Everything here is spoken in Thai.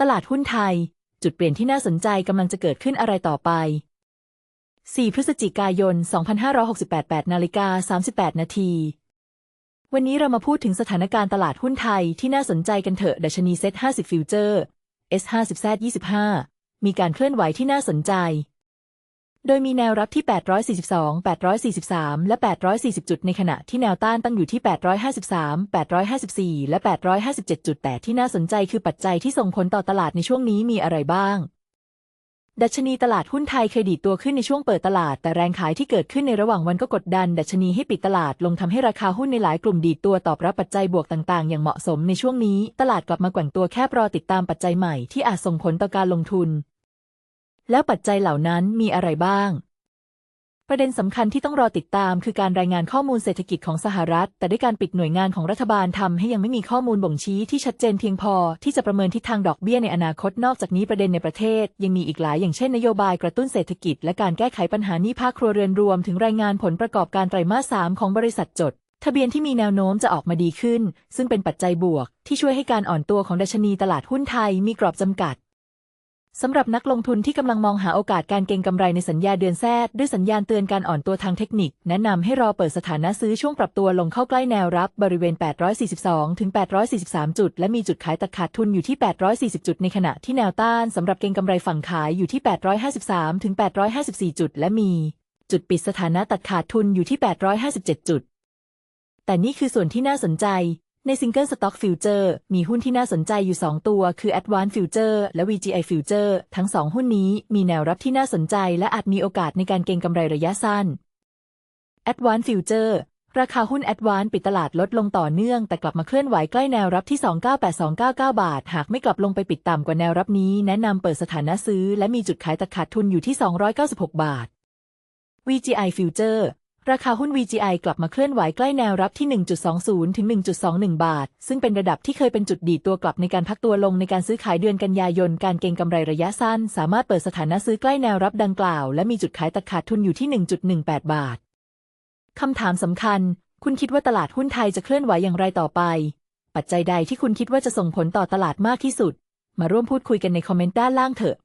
ตลาดหุ้นไทย จุดเปลี่ยนที่น่าสนใจกำลังจะเกิดขึ้นอะไรต่อไป 4 พฤศจิกายน 2568 8นาฬิกา38 นาที วันนี้เรามาพูดถึงสถานการณ์ตลาดหุ้นไทยที่น่าสนใจกันเถอะ ดัชนีเซ็ต50 ฟิวเจอร์ S50 Z 25 มีการเคลื่อนไหวที่น่าสนใจ โดยมีแนวรับที่ 842 843 และ 840 จุด ในขณะที่แนวต้านตั้งอยู่ที่ 853 854 และ 857 จุด แต่ที่น่าสนใจคือปัจจัยที่ส่งผลต่อตลาดในช่วงนี้มีอะไรบ้าง ดัชนีตลาดหุ้นไทยเคยดีดตัวขึ้นในช่วงเปิดตลาด แต่แรงขายที่เกิดขึ้นในระหว่างวันก็กดดัน ดัชนีให้ปิดตลาดลงทำให้ราคาหุ้นในหลายกลุ่มดีดตัวตอบรับปัจจัยบวกต่าง ๆ อย่างเหมาะสมในช่วงนี้ ตลาดกลับมาแกว่งตัวแค่รอติดตามปัจจัยใหม่ที่อาจส่งผลต่อการลงทุน แล้วปัจจัยเหล่านั้นมีอะไรบ้าง ประเด็นสำคัญที่ต้องรอติดตาม คือการรายงานข้อมูลเศรษฐกิจของสหรัฐ แต่ด้วยการปิดหน่วยงานของรัฐบาลทำให้ยังไม่มีข้อมูลบ่งชี้ที่ชัดเจนเพียงพอ ที่จะประเมินทิศทางดอกเบี้ยในอนาคตนอกจากนี้ประเด็นในประเทศ ยังมีอีกหลายอย่างเช่นนโยบายกระตุ้นเศรษฐกิจ และการแก้ไขปัญหานี้ภาคครัวเรือนรวม ถึงรายงานผลประกอบการไตรมาสสามของบริษัทจดทะเบียนที่มีแนวโน้มจะออกมาดีขึ้น ซึ่งเป็นปัจจัยบวก ที่ช่วยให้การอ่อนตัวของดัชนีตลาดหุ้นไทยมีกรอบจำกัด สำหรับนักลงทุนที่กำลังมองหาโอกาสการเก็งกำไรในสัญญาเดือนแซดด้วยสัญญาณเตือนการอ่อนตัวทางเทคนิค แนะนำให้รอเปิดสถานะซื้อช่วงปรับตัวลงเข้าใกล้แนวรับบริเวณ 842 ถึง 843 จุด และมีจุดขายตัดขาดทุนอยู่ที่ 840 จุดในขณะที่แนวต้านสำหรับเก็งกำไรฝั่งขายอยู่ที่ 853 ถึง 854 จุด และมี จุดปิดสถานะตัดขาดทุนอยู่ที่ 857 จุด แต่นี่คือส่วนที่น่าสนใจ ใน Single Stock Future มีหุ้นที่น่าสนใจอยู่ 2 ตัว คือ Advanced Future และ VGI Future ทั้ง 2 หุ้นนี้มีแนวรับที่น่าสนใจ และอาจมีโอกาสในการเก็งกำไรระยะสั้น Advanced Future ราคาหุ้น Advanced ปิดตลาดลดลงต่อเนื่อง แต่กลับมาเคลื่อนไหวใกล้แนวรับที่ 298299 บาท หากไม่กลับลงไปปิดต่ำกว่าแนวรับนี้ แนะนำเปิดสถานะซื้อ และมีจุดขายตัดขาดทุนอยู่ที่ 296 บาท VGI Future ราคาหุ้น VGI กลับมาเคลื่อนไหวใกล้แนวรับที่ 1.20 ถึง 1.21 บาท ซึ่งเป็นระดับที่เคยเป็นจุดดีตัวกลับในการพักตัวลงในการซื้อขายเดือนกันยายน การเก็งกำไรระยะสั้น สามารถเปิดสถานะซื้อใกล้แนวรับดังกล่าว และมีจุดขายตัดขาดทุนอยู่ที่ 1.18 บาท คำถามสำคัญ คุณคิดว่าตลาดหุ้นไทยจะเคลื่อนไหวอย่างไรต่อไป ปัจจัยใดที่คุณคิดว่าจะส่งผลต่อตลาดมากที่สุด มาร่วมพูดคุยกันในคอมเมนต์ด้านล่างเถอะ